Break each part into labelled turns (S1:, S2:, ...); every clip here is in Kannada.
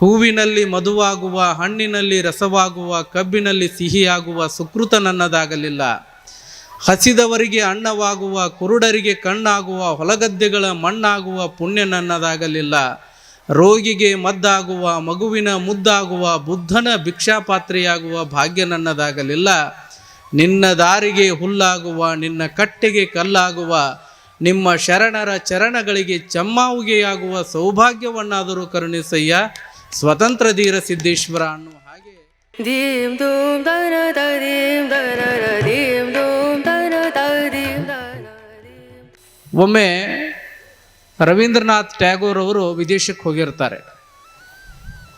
S1: ಹೂವಿನಲ್ಲಿ ಮಧುವಾಗುವ, ಹಣ್ಣಿನಲ್ಲಿ ರಸವಾಗುವ, ಕಬ್ಬಿನಲ್ಲಿ ಸಿಹಿಯಾಗುವ ಸುಕೃತ ನನ್ನದಾಗಲಿಲ್ಲ ಹಸಿದವರಿಗೆ ಅನ್ನವಾಗುವ, ಕುರುಡರಿಗೆ ಕಣ್ಣಾಗುವ, ಹೊಲಗದ್ದೆಗಳ ಮಣ್ಣಾಗುವ ಪುಣ್ಯ ನನ್ನದಾಗಲಿಲ್ಲ ರೋಗಿಗೆ ಮದ್ದಾಗುವ, ಮಗುವಿನ ಮುದ್ದಾಗುವ, ಬುದ್ಧನ ಭಿಕ್ಷಾಪಾತ್ರೆಯಾಗುವ ಭಾಗ್ಯ ನನ್ನದಾಗಲಿಲ್ಲ ನಿನ್ನ ದಾರಿಗೆ ಹುಲ್ಲಾಗುವ, ನಿನ್ನ ಕಟ್ಟೆಗೆ ಕಲ್ಲಾಗುವ, ನಿಮ್ಮ ಶರಣರ ಚರಣಗಳಿಗೆ ಚಮ್ಮಾವುಗೆಯಾಗುವ ಸೌಭಾಗ್ಯವನ್ನಾದರೂ ಕರುಣಿಸಯ್ಯ. ಸ್ವತಂತ್ರ ಧೀರ ಸಿದ್ದೇಶ್ವರ ಅನ್ನುವ ಹಾಗೆ.
S2: ದೀಮ್ ದರ ಧೂಂ ದನ ದ ದನ
S1: ಒಮ್ಮೆ ರವೀಂದ್ರನಾಥ್ ಟ್ಯಾಗೋರ್ ಅವರು ವಿದೇಶಕ್ಕೆ ಹೋಗಿರ್ತಾರೆ.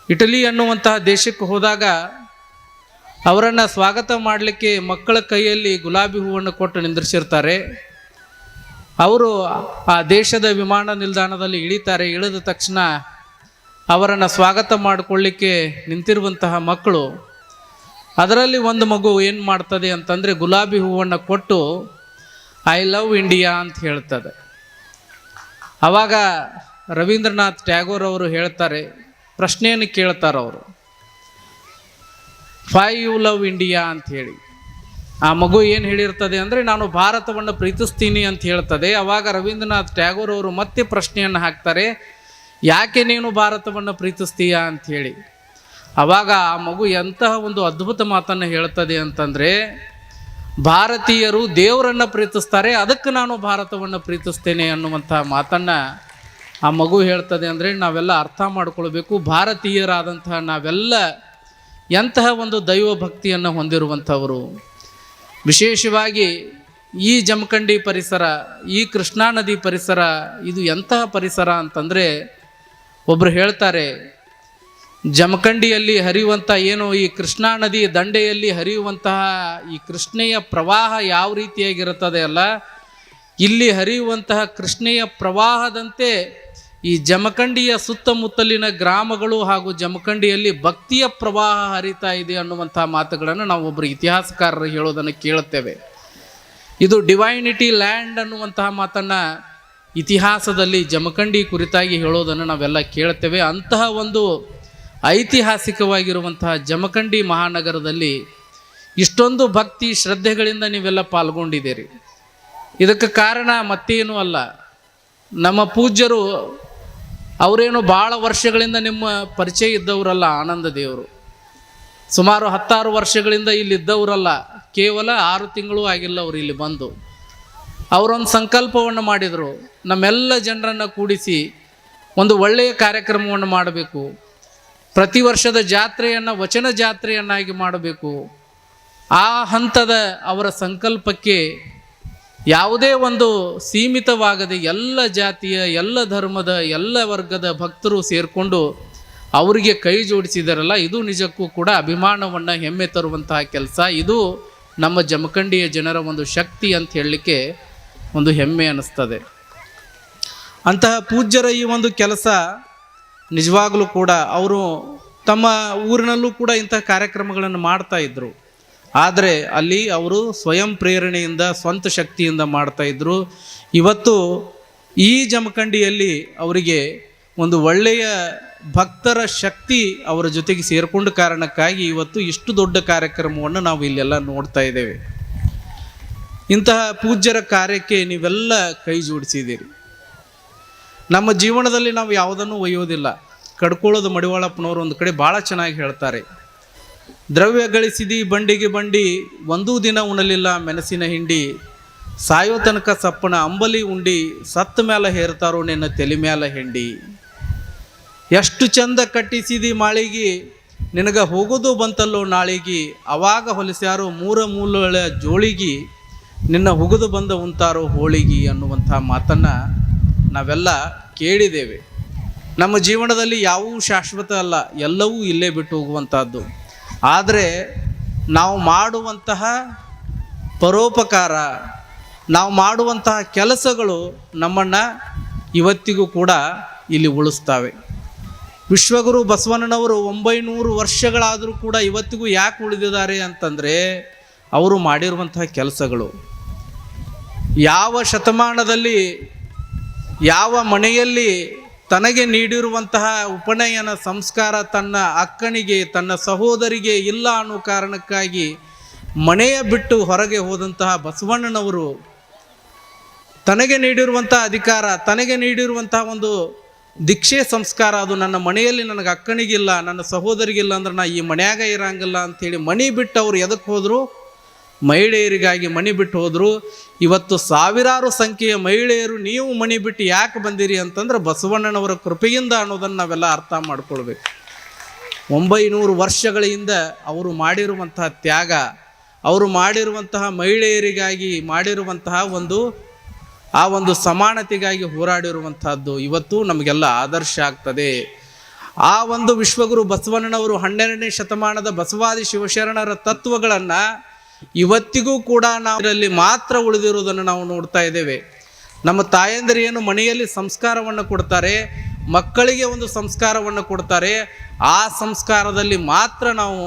S1: ಇಟಲಿ ಅನ್ನುವಂತಹ ದೇಶಕ್ಕೆ ಹೋದಾಗ ಅವರನ್ನು ಸ್ವಾಗತ ಮಾಡಲಿಕ್ಕೆ ಮಕ್ಕಳ ಕೈಯಲ್ಲಿ ಗುಲಾಬಿ ಹೂವನ್ನು ಕೊಟ್ಟು ನಿಂದ್ರಿಸಿರ್ತಾರೆ. ಅವರು ಆ ದೇಶದ ವಿಮಾನ ನಿಲ್ದಾಣದಲ್ಲಿ ಇಳಿತಾರೆ. ಇಳಿದ ತಕ್ಷಣ ಅವರನ್ನು ಸ್ವಾಗತ ಮಾಡಿಕೊಳ್ಳಿಕ್ಕೆ ನಿಂತಿರುವಂತಹ ಮಕ್ಕಳು, ಅದರಲ್ಲಿ ಒಂದು ಮಗು ಏನು ಮಾಡ್ತದೆ ಅಂತಂದರೆ ಗುಲಾಬಿ ಹೂವನ್ನು ಕೊಟ್ಟು, ಐ ಲವ್ ಇಂಡಿಯಾ ಅಂತ ಹೇಳ್ತದೆ. ಆವಾಗ ರವೀಂದ್ರನಾಥ್ ಟ್ಯಾಗೋರ್ ಅವರು ಹೇಳ್ತಾರೆ, ಪ್ರಶ್ನೆಯನ್ನು ಕೇಳ್ತಾರೆ ಅವರು. ಫೈ ಯು ಲವ್ ಇಂಡಿಯಾ ಅಂತ ಹೇಳಿ. ಆ ಮಗು ಏನು ಹೇಳಿರ್ತದೆ ಅಂದರೆ, ನಾನು ಭಾರತವನ್ನು ಪ್ರೀತಿಸ್ತೀನಿ ಅಂತ ಹೇಳ್ತದೆ. ಆವಾಗ ರವೀಂದ್ರನಾಥ್ ಟ್ಯಾಗೋರ್ ಅವರು ಮತ್ತೆ ಪ್ರಶ್ನೆಯನ್ನು ಹಾಕ್ತಾರೆ ಯಾಕೆ ನೀನು ಭಾರತವನ್ನು ಪ್ರೀತಿಸ್ತೀಯಾ ಹೇಳಿ. ಅವಾಗ ಆ ಮಗು ಎಂತಹ ಒಂದು ಅದ್ಭುತ ಮಾತನ್ನು ಹೇಳ್ತದೆ ಅಂತಂದರೆ, ಭಾರತೀಯರು ದೇವರನ್ನು ಪ್ರೀತಿಸ್ತಾರೆ, ಅದಕ್ಕೆ ನಾನು ಭಾರತವನ್ನು ಪ್ರೀತಿಸ್ತೇನೆ ಅನ್ನುವಂಥ ಮಾತನ್ನು ಆ ಮಗು ಹೇಳ್ತದೆ ಅಂದರೆ ನಾವೆಲ್ಲ ಅರ್ಥ ಮಾಡಿಕೊಳ್ಬೇಕು. ಭಾರತೀಯರಾದಂತಹ ನಾವೆಲ್ಲ ಎಂತಹ ಒಂದು ದೈವ ಭಕ್ತಿಯನ್ನು ಹೊಂದಿರುವಂಥವರು. ವಿಶೇಷವಾಗಿ ಈ ಜಮಖಂಡಿ ಪರಿಸರ, ಈ ಕೃಷ್ಣಾ ನದಿ ಪರಿಸರ, ಇದು ಎಂತಹ ಪರಿಸರ ಅಂತಂದರೆ ಒಬ್ಬರು ಹೇಳ್ತಾರೆ, ಜಮಖಂಡಿಯಲ್ಲಿ ಹರಿಯುವಂಥ ಏನು ಈ ಕೃಷ್ಣಾ ನದಿ ದಂಡೆಯಲ್ಲಿ ಹರಿಯುವಂತಹ ಈ ಕೃಷ್ಣೆಯ ಪ್ರವಾಹ ಯಾವ ರೀತಿಯಾಗಿರುತ್ತದೆ ಅಲ್ಲ? ಇಲ್ಲಿ ಹರಿಯುವಂತಹ ಕೃಷ್ಣೆಯ ಪ್ರವಾಹದಂತೆ ಈ ಜಮಖಂಡಿಯ ಸುತ್ತಮುತ್ತಲಿನ ಗ್ರಾಮಗಳು ಹಾಗೂ ಜಮಖಂಡಿಯಲ್ಲಿ ಭಕ್ತಿಯ ಪ್ರವಾಹ ಹರಿತಾ ಇದೆ ಅನ್ನುವಂತಹ ಮಾತುಗಳನ್ನು ನಾವು ಒಬ್ಬರು ಇತಿಹಾಸಕಾರರು ಹೇಳೋದನ್ನು ಕೇಳುತ್ತೇವೆ. ಇದು ಡಿವೈನಿಟಿ ಲ್ಯಾಂಡ್ ಅನ್ನುವಂತಹ ಮಾತನ್ನು ಇತಿಹಾಸದಲ್ಲಿ ಜಮಖಂಡಿ ಕುರಿತಾಗಿ ಹೇಳೋದನ್ನು ನಾವೆಲ್ಲ ಕೇಳ್ತೇವೆ. ಅಂತಹ ಒಂದು ಐತಿಹಾಸಿಕವಾಗಿರುವಂತಹ ಜಮಖಂಡಿ ಮಹಾನಗರದಲ್ಲಿ ಇಷ್ಟೊಂದು ಭಕ್ತಿ, ಶ್ರದ್ಧೆಗಳಿಂದ ನೀವೆಲ್ಲ ಪಾಲ್ಗೊಂಡಿದ್ದೀರಿ. ಇದಕ್ಕೆ ಕಾರಣ ಮತ್ತೇನೂ ಅಲ್ಲ. ನಮ್ಮ ಪೂಜ್ಯರು ಅವರೇನು ಭಾಳ ವರ್ಷಗಳಿಂದ ನಿಮ್ಮ ಪರಿಚಯ ಇದ್ದವರಲ್ಲ ಆನಂದ ದೇವರು. ಸುಮಾರು ಹತ್ತಾರು ವರ್ಷಗಳಿಂದ ಇಲ್ಲಿದ್ದವರಲ್ಲ. ಕೇವಲ ಆರು ತಿಂಗಳು ಆಗಿಲ್ಲ ಅವರು ಇಲ್ಲಿ ಬಂದು. ಅವರೊಂದು ಸಂಕಲ್ಪವನ್ನು ಮಾಡಿದರು. ನಮ್ಮೆಲ್ಲ ಜನರನ್ನು ಕೂಡಿಸಿ ಒಂದು ಒಳ್ಳೆಯ ಕಾರ್ಯಕ್ರಮವನ್ನು ಮಾಡಬೇಕು. ಪ್ರತಿ ವರ್ಷದ ಜಾತ್ರೆಯನ್ನು ವಚನ ಜಾತ್ರೆಯನ್ನಾಗಿ ಮಾಡಬೇಕು. ಆ ಹಂತದ ಅವರ ಸಂಕಲ್ಪಕ್ಕೆ ಯಾವುದೇ ಒಂದು ಸೀಮಿತವಾಗದೆ ಎಲ್ಲ ಜಾತಿಯ, ಎಲ್ಲ ಧರ್ಮದ, ಎಲ್ಲ ವರ್ಗದ ಭಕ್ತರು ಸೇರಿಕೊಂಡು ಅವರಿಗೆ ಕೈ ಜೋಡಿಸಿದರಲ್ಲ, ಇದು ನಿಜಕ್ಕೂ ಕೂಡ ಅಭಿಮಾನವನ್ನು ಹೆಮ್ಮೆ ತರುವಂತಹ ಕೆಲಸ. ಇದು ನಮ್ಮ ಜಮಖಂಡಿಯ ಜನರ ಒಂದು ಶಕ್ತಿ ಅಂತ ಹೇಳಲಿಕ್ಕೆ ಒಂದು ಹೆಮ್ಮೆ ಅನ್ನಿಸ್ತದೆ. ಅಂತಹ ಪೂಜ್ಯರ ಈ ಒಂದು ಕೆಲಸ ನಿಜವಾಗಲೂ ಕೂಡ ಅವರು ತಮ್ಮ ಊರಿನಲ್ಲೂ ಕೂಡ ಇಂತಹ ಕಾರ್ಯಕ್ರಮಗಳನ್ನು ಮಾಡ್ತಾ ಇದ್ದರು ಆದರೆ ಅಲ್ಲಿ ಅವರು ಸ್ವಯಂ ಪ್ರೇರಣೆಯಿಂದ, ಸ್ವಂತ ಶಕ್ತಿಯಿಂದ ಮಾಡ್ತಾ ಇದ್ದರು ಇವತ್ತು ಈ ಜಮಖಂಡಿಯಲ್ಲಿ ಅವರಿಗೆ ಒಂದು ಒಳ್ಳೆಯ ಭಕ್ತರ ಶಕ್ತಿ ಅವರ ಜೊತೆಗೆ ಸೇರಿಕೊಂಡ ಕಾರಣಕ್ಕಾಗಿ ಇವತ್ತು ಇಷ್ಟು ದೊಡ್ಡ ಕಾರ್ಯಕ್ರಮವನ್ನು ನಾವು ಇಲ್ಲೆಲ್ಲ ನೋಡ್ತಾ ಇದ್ದೇವೆ. ಇಂತಹ ಪೂಜ್ಯರ ಕಾರ್ಯಕ್ಕೆ ನೀವೆಲ್ಲ ಕೈ ಜೋಡಿಸಿದ್ದೀರಿ. ನಮ್ಮ ಜೀವನದಲ್ಲಿ ನಾವು ಯಾವುದನ್ನು ಒಯ್ಯೋದಿಲ್ಲ. ಕಡ್ಕೊಳ್ಳೋದು ಮಡಿವಾಳಪ್ಪನವರು ಒಂದು ಕಡೆ ಭಾಳ ಚೆನ್ನಾಗಿ ಹೇಳ್ತಾರೆ. ದ್ರವ್ಯ ಗಳಿಸಿದಿ ಬಂಡಿಗೆ ಬಂಡಿ, ಒಂದೂ ದಿನ ಉಣಲಿಲ್ಲ ಮೆಣಸಿನ ಹಿಂಡಿ, ಸಾಯೋ ತನಕ ಸಪ್ಪನ ಅಂಬಲಿ ಉಂಡಿ, ಸತ್ತ ಮ್ಯಾಲ ಹೇರ್ತಾರೋ ನಿನ್ನ ತಲೆ ಮ್ಯಾಲ ಹಿಂಡಿ. ಎಷ್ಟು ಚಂದ ಕಟ್ಟಿಸಿದಿ ಮಾಳಿಗೆ, ನಿನಗೆ ಹೋಗೋದು ಬಂತಲ್ಲೋ ನಾಳಿಗೆ, ಅವಾಗ ಹೊಲಿಸ್ಯಾರೋ ಮೂರ ಮೂಲಗಳ ಜೋಳಿಗಿ ನಿನ್ನ ಉಗಿದು ಬಂದ ಉಂತಾರೋ ಹೋಳಿಗಿ ಅನ್ನುವಂಥ ಮಾತನ್ನು ನಾವೆಲ್ಲ ಕೇಳಿದ್ದೇವೆ. ನಮ್ಮ ಜೀವನದಲ್ಲಿ ಯಾವೂ ಶಾಶ್ವತ ಅಲ್ಲ, ಎಲ್ಲವೂ ಇಲ್ಲೇ ಬಿಟ್ಟು ಹೋಗುವಂಥದ್ದು. ಆದರೆ ನಾವು ಮಾಡುವಂತಹ ಪರೋಪಕಾರ, ನಾವು ಮಾಡುವಂತಹ ಕೆಲಸಗಳು ನಮ್ಮನ್ನು ಇವತ್ತಿಗೂ ಕೂಡ ಇಲ್ಲಿ ಉಳಿಸ್ತವೆ. ವಿಶ್ವಗುರು ಬಸವಣ್ಣನವರು ಒಂಬೈನೂರು ವರ್ಷಗಳಾದರೂ ಕೂಡ ಇವತ್ತಿಗೂ ಯಾಕೆ ಉಳಿದಿದ್ದಾರೆ ಅಂತಂದರೆ, ಅವರು ಮಾಡಿರುವಂತಹ ಕೆಲಸಗಳು. ಯಾವ ಶತಮಾನದಲ್ಲಿ, ಯಾವ ಮನೆಯಲ್ಲಿ ತನಗೆ ನೀಡಿರುವಂತಹ ಉಪನಯನ ಸಂಸ್ಕಾರ ತನ್ನ ಅಕ್ಕನಿಗೆ, ತನ್ನ ಸಹೋದರಿಗೆ ಇಲ್ಲ ಅನ್ನೋ ಕಾರಣಕ್ಕಾಗಿ ಮನೆಯ ಬಿಟ್ಟು ಹೊರಗೆ ಹೋದಂತಹ ಬಸವಣ್ಣನವರು ತನಗೆ ನೀಡಿರುವಂತಹ ಅಧಿಕಾರ, ತನಗೆ ನೀಡಿರುವಂತಹ ಒಂದು ದೀಕ್ಷೆ ಸಂಸ್ಕಾರ ಅದು ನನ್ನ ಮನೆಯಲ್ಲಿ ನನಗೆ ಅಕ್ಕನಿಗಿಲ್ಲ, ನನ್ನ ಸಹೋದರಿಗಿಲ್ಲ ಅಂದ್ರೆ ನಾ ಈ ಮನ್ಯಾಗ ಇರಂಗಿಲ್ಲ ಅಂತೇಳಿ ಮನೆ ಬಿಟ್ಟು ಅವರು ಎದಕ್ಕೆ ಹೋದರು? ಮಹಿಳೆಯರಿಗಾಗಿ ಮಣಿ ಬಿಟ್ಟು ಹೋದರು. ಇವತ್ತು ಸಾವಿರಾರು ಸಂಖ್ಯೆಯ ಮಹಿಳೆಯರು ನೀವು ಮಣಿ ಬಿಟ್ಟು ಯಾಕೆ ಬಂದಿರಿ ಅಂತಂದ್ರೆ ಬಸವಣ್ಣನವರ ಕೃಪೆಯಿಂದ ಅನ್ನೋದನ್ನು ನಾವೆಲ್ಲ ಅರ್ಥ ಮಾಡ್ಕೊಳ್ಬೇಕು. ಒಂಬೈನೂರು ವರ್ಷಗಳಿಂದ ಅವರು ಮಾಡಿರುವಂತಹ ತ್ಯಾಗ, ಅವರು ಮಾಡಿರುವಂತಹ ಮಹಿಳೆಯರಿಗಾಗಿ ಮಾಡಿರುವಂತಹ ಒಂದು, ಆ ಒಂದು ಸಮಾನತೆಗಾಗಿ ಹೋರಾಡಿರುವಂತಹದ್ದು ಇವತ್ತು ನಮಗೆಲ್ಲ ಆದರ್ಶ ಆಗ್ತದೆ. ಆ ಒಂದು ವಿಶ್ವಗುರು ಬಸವಣ್ಣನವರು ಹನ್ನೆರಡನೇ ಶತಮಾನದ ಬಸವಾದಿ ಶಿವಶರಣರ ತತ್ವಗಳನ್ನು ಇವತ್ತಿಗೂ ಕೂಡ ನಾವು ಇದರಲ್ಲಿ ಮಾತ್ರ ಉಳಿದಿರುವುದನ್ನು ನಾವು ನೋಡ್ತಾ ಇದ್ದೇವೆ. ನಮ್ಮ ತಾಯಂದಿರು ಏನು ಮನೆಯಲ್ಲಿ ಸಂಸ್ಕಾರವನ್ನು ಕೊಡ್ತಾರೆ, ಮಕ್ಕಳಿಗೆ ಒಂದು ಸಂಸ್ಕಾರವನ್ನು ಕೊಡ್ತಾರೆ, ಆ ಸಂಸ್ಕಾರದಲ್ಲಿ ಮಾತ್ರ ನಾವು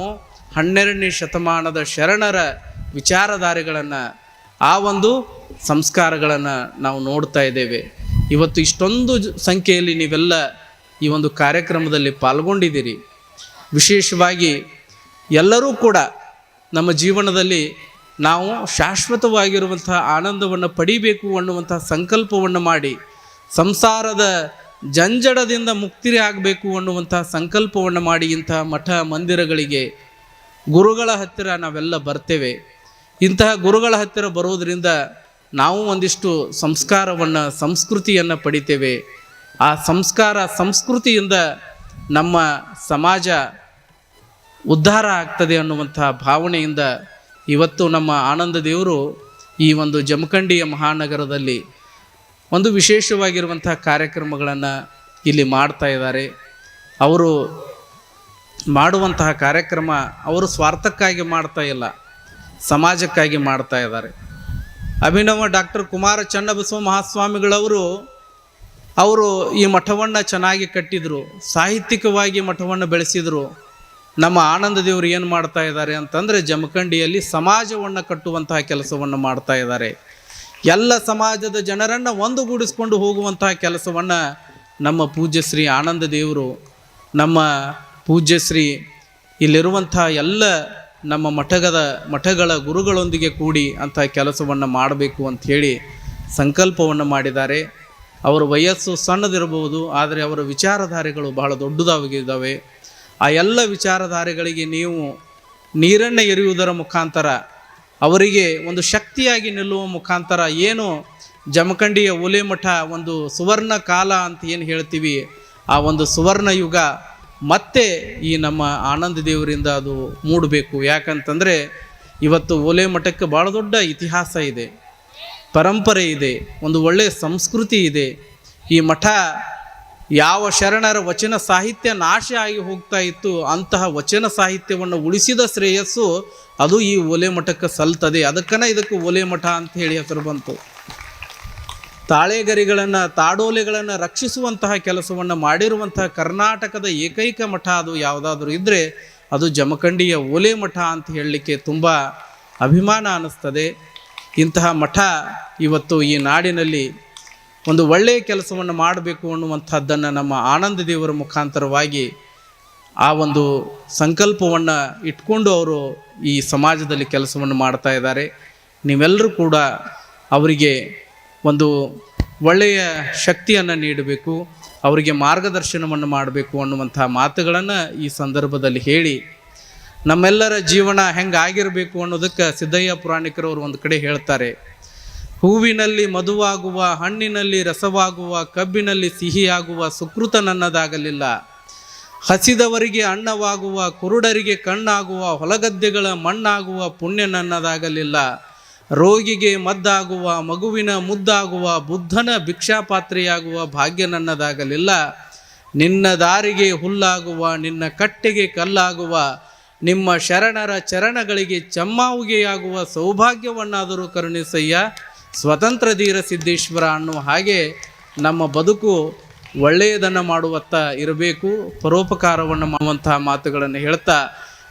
S1: ಹನ್ನೆರಡನೇ ಶತಮಾನದ ಶರಣರ ವಿಚಾರಧಾರೆಗಳನ್ನು, ಆ ಒಂದು ಸಂಸ್ಕಾರಗಳನ್ನು ನಾವು ನೋಡ್ತಾ ಇದ್ದೇವೆ. ಇವತ್ತು ಇಷ್ಟೊಂದು ಸಂಖ್ಯೆಯಲ್ಲಿ ನೀವೆಲ್ಲ ಈ ಒಂದು ಕಾರ್ಯಕ್ರಮದಲ್ಲಿ ಪಾಲ್ಗೊಂಡಿದ್ದೀರಿ. ವಿಶೇಷವಾಗಿ ಎಲ್ಲರೂ ಕೂಡ ನಮ್ಮ ಜೀವನದಲ್ಲಿ ನಾವು ಶಾಶ್ವತವಾಗಿರುವಂಥ ಆನಂದವನ್ನು ಪಡಿಬೇಕು ಅನ್ನುವಂಥ ಸಂಕಲ್ಪವನ್ನು ಮಾಡಿ ಸಂಸಾರದ ಜಂಜಡದಿಂದ ಮುಕ್ತಿ ಆಗಬೇಕು ಅನ್ನುವಂತಹ ಸಂಕಲ್ಪವನ್ನು ಮಾಡಿ ಇಂತಹ ಮಠ ಮಂದಿರಗಳಿಗೆ ಗುರುಗಳ ಹತ್ತಿರ ನಾವೆಲ್ಲ ಬರ್ತೇವೆ. ಇಂತಹ ಗುರುಗಳ ಹತ್ತಿರ ಬರೋದರಿಂದ ನಾವು ಒಂದಿಷ್ಟು ಸಂಸ್ಕಾರವನ್ನು, ಸಂಸ್ಕೃತಿಯನ್ನು ಪಡಿತೇವೆ. ಆ ಸಂಸ್ಕಾರ, ಸಂಸ್ಕೃತಿಯಿಂದ ನಮ್ಮ ಸಮಾಜ ಉದ್ಧಾರ ಆಗ್ತದೆ ಅನ್ನುವಂಥ ಭಾವನೆಯಿಂದ ಇವತ್ತು ನಮ್ಮ ಆನಂದ ದೇವರು ಈ ಒಂದು ಜಮಖಂಡಿಯ ಮಹಾನಗರದಲ್ಲಿ ಒಂದು ವಿಶೇಷವಾಗಿರುವಂಥ ಕಾರ್ಯಕ್ರಮಗಳನ್ನು ಇಲ್ಲಿ ಮಾಡ್ತಾ ಇದ್ದಾರೆ. ಅವರು ಮಾಡುವಂತಹ ಕಾರ್ಯಕ್ರಮ ಅವರು ಸ್ವಾರ್ಥಕ್ಕಾಗಿ ಮಾಡ್ತಾ ಇಲ್ಲ, ಸಮಾಜಕ್ಕಾಗಿ ಮಾಡ್ತಾ ಇದ್ದಾರೆ. ಅಭಿನವ ಡಾಕ್ಟರ್ ಕುಮಾರ ಚನ್ನಬಸವ ಮಹಾಸ್ವಾಮಿಗಳವರು, ಅವರು ಈ ಮಠವನ್ನು ಚೆನ್ನಾಗಿ ಕಟ್ಟಿದರು, ಸಾಹಿತ್ಯಿಕವಾಗಿ ಮಠವನ್ನು ಬೆಳೆಸಿದರು. ನಮ್ಮ ಆನಂದ ದೇವರು ಏನು ಮಾಡ್ತಾ ಇದ್ದಾರೆ ಅಂತಂದರೆ ಜಮಖಂಡಿಯಲ್ಲಿ ಸಮಾಜವನ್ನು ಕಟ್ಟುವಂತಹ ಕೆಲಸವನ್ನು ಮಾಡ್ತಾ ಇದ್ದಾರೆ. ಎಲ್ಲ ಸಮಾಜದ ಜನರನ್ನು ಒಂದುಗೂಡಿಸ್ಕೊಂಡು ಹೋಗುವಂತಹ ಕೆಲಸವನ್ನು ನಮ್ಮ ಪೂಜ್ಯಶ್ರೀ ಆನಂದ ದೇವರು, ನಮ್ಮ ಪೂಜ್ಯಶ್ರೀ ಇಲ್ಲಿರುವಂತಹ ಎಲ್ಲ ನಮ್ಮ ಮಠಗದ ಮಠಗಳ ಗುರುಗಳೊಂದಿಗೆ ಕೂಡಿ ಅಂತಹ ಕೆಲಸವನ್ನು ಮಾಡಬೇಕು ಅಂತ ಹೇಳಿ ಸಂಕಲ್ಪವನ್ನು ಮಾಡಿದ್ದಾರೆ. ಅವರ ವಯಸ್ಸು ಸಣ್ಣದಿರಬಹುದು, ಆದರೆ ಅವರ ವಿಚಾರಧಾರೆಗಳು ಬಹಳ ದೊಡ್ಡದಾಗಿದ್ದಾವೆ. ಆ ಎಲ್ಲ ವಿಚಾರಧಾರೆಗಳಿಗೆ ನೀವು ನೀರನ್ನು ಎರೆಯುವುದರ ಮುಖಾಂತರ, ಅವರಿಗೆ ಒಂದು ಶಕ್ತಿಯಾಗಿ ನಿಲ್ಲುವ ಮುಖಾಂತರ ಏನು ಜಮಖಂಡಿಯ ಒಲೆ ಮಠ ಒಂದು ಸುವರ್ಣ ಕಾಲ ಅಂತ ಏನು ಹೇಳ್ತೀವಿ, ಆ ಒಂದು ಸುವರ್ಣ ಯುಗ ಮತ್ತೆ ಈ ನಮ್ಮ ಆನಂದ ದೇವರಿಂದ ಅದು ಮೂಡಬೇಕು. ಯಾಕಂತಂದರೆ ಇವತ್ತು ಒಲೆ ಮಠಕ್ಕೆ ಭಾಳ ದೊಡ್ಡ ಇತಿಹಾಸ ಇದೆ, ಪರಂಪರೆ ಇದೆ, ಒಂದು ಒಳ್ಳೆಯ ಸಂಸ್ಕೃತಿ ಇದೆ. ಈ ಮಠ ಯಾವ ಶರಣರ ವಚನ ಸಾಹಿತ್ಯ ನಾಶ ಆಗಿ ಹೋಗ್ತಾ ಇತ್ತು, ಅಂತಹ ವಚನ ಸಾಹಿತ್ಯವನ್ನು ಉಳಿಸಿದ ಶ್ರೇಯಸ್ಸು ಅದು ಈ ಒಲೆ ಮಠಕ್ಕೆ ಸಲ್ತದೆ. ಅದಕ್ಕನೇ ಇದಕ್ಕೆ ಒಲೆ ಮಠ ಅಂತ ಹೇಳಿ ಹೆಸರು ಬಂತು. ತಾಳೆಗರಿಗಳನ್ನು, ತಾಡೋಲೆಗಳನ್ನು ರಕ್ಷಿಸುವಂತಹ ಕೆಲಸವನ್ನು ಮಾಡಿರುವಂತಹ ಕರ್ನಾಟಕದ ಏಕೈಕ ಮಠ ಅದು ಯಾವುದಾದ್ರೂ ಇದ್ದರೆ ಅದು ಜಮಖಂಡಿಯ ಒಲೆ ಮಠ ಅಂತ ಹೇಳಲಿಕ್ಕೆ ತುಂಬ ಅಭಿಮಾನ ಅನ್ನಿಸ್ತದೆ. ಇಂತಹ ಮಠ ಇವತ್ತು ಈ ನಾಡಿನಲ್ಲಿ ಒಂದು ಒಳ್ಳೆಯ ಕೆಲಸವನ್ನು ಮಾಡಬೇಕು ಅನ್ನುವಂಥದ್ದನ್ನು ನಮ್ಮ ಆನಂದ ದೇವರ ಮುಖಾಂತರವಾಗಿ ಆ ಒಂದು ಸಂಕಲ್ಪವನ್ನು ಇಟ್ಕೊಂಡು ಅವರು ಈ ಸಮಾಜದಲ್ಲಿ ಕೆಲಸವನ್ನು ಮಾಡ್ತಾ ಇದ್ದಾರೆ. ನೀವೆಲ್ಲರೂ ಕೂಡ ಅವರಿಗೆ ಒಂದು ಒಳ್ಳೆಯ ಶಕ್ತಿಯನ್ನು ನೀಡಬೇಕು, ಅವರಿಗೆ ಮಾರ್ಗದರ್ಶನವನ್ನು ಮಾಡಬೇಕು ಅನ್ನುವಂಥ ಮಾತುಗಳನ್ನು ಈ ಸಂದರ್ಭದಲ್ಲಿ ಹೇಳಿ, ನಮ್ಮೆಲ್ಲರ ಜೀವನ ಹೆಂಗೆ ಆಗಿರಬೇಕು ಅನ್ನೋದಕ್ಕೆ ಸಿದ್ದಯ್ಯ ಪುರಾಣಿಕರವರು ಒಂದು ಕಡೆ ಹೇಳ್ತಾರೆ. ಹೂವಿನಲ್ಲಿ ಮಧುವಾಗುವ, ಹಣ್ಣಿನಲ್ಲಿ ರಸವಾಗುವ, ಕಬ್ಬಿನಲ್ಲಿ ಸಿಹಿಯಾಗುವ ಸುಕೃತ ನನ್ನದಾಗಲಿಲ್ಲ ಹಸಿದವರಿಗೆ ಅನ್ನವಾಗುವ, ಕುರುಡರಿಗೆ ಕಣ್ಣಾಗುವ, ಹೊಲಗದ್ದೆಗಳ ಮಣ್ಣಾಗುವ ಪುಣ್ಯ ನನ್ನದಾಗಲಿಲ್ಲ ರೋಗಿಗೆ ಮದ್ದಾಗುವ, ಮಗುವಿನ ಮುದ್ದಾಗುವ, ಬುದ್ಧನ ಭಿಕ್ಷಾಪಾತ್ರೆಯಾಗುವ ಭಾಗ್ಯ ನನ್ನದಾಗಲಿಲ್ಲ ನಿನ್ನ ದಾರಿಗೆ ಹುಲ್ಲಾಗುವ, ನಿನ್ನ ಕಟ್ಟೆಗೆ ಕಲ್ಲಾಗುವ, ನಿಮ್ಮ ಶರಣರ ಚರಣಗಳಿಗೆ ಚಮ್ಮಾವುಗೆಯಾಗುವ ಸೌಭಾಗ್ಯವನ್ನಾದರೂ ಕರುಣಿಸಯ್ಯ. ಸ್ವತಂತ್ರ ಧೀರ ಸಿದ್ದೇಶ್ವರ ಅನ್ನುವ ಹಾಗೆ ನಮ್ಮ ಬದುಕು ಒಳ್ಳೆಯದನ್ನು ಮಾಡುವತ್ತ ಇರಬೇಕು, ಪರೋಪಕಾರವನ್ನು ಮಾಡುವಂತಹ ಮಾತುಗಳನ್ನು ಹೇಳ್ತಾ,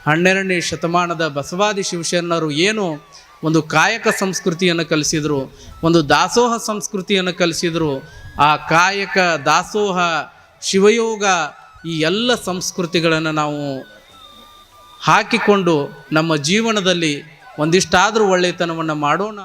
S1: ಹನ್ನೆರಡನೇ ಶತಮಾನದ ಬಸವಾದಿ ಶಿವಶರಣರು ಏನು ಒಂದು ಕಾಯಕ ಸಂಸ್ಕೃತಿಯನ್ನು ಕಲಿಸಿದರು, ಒಂದು ದಾಸೋಹ ಸಂಸ್ಕೃತಿಯನ್ನು ಕಲಿಸಿದರು, ಆ ಕಾಯಕ ದಾಸೋಹ ಶಿವಯೋಗ ಈ ಎಲ್ಲ ಸಂಸ್ಕೃತಿಗಳನ್ನು ನಾವು ಹಾಕಿಕೊಂಡು ನಮ್ಮ ಜೀವನದಲ್ಲಿ ಒಂದಿಷ್ಟಾದರೂ ಒಳ್ಳೆಯತನವನ್ನು ಮಾಡೋಣ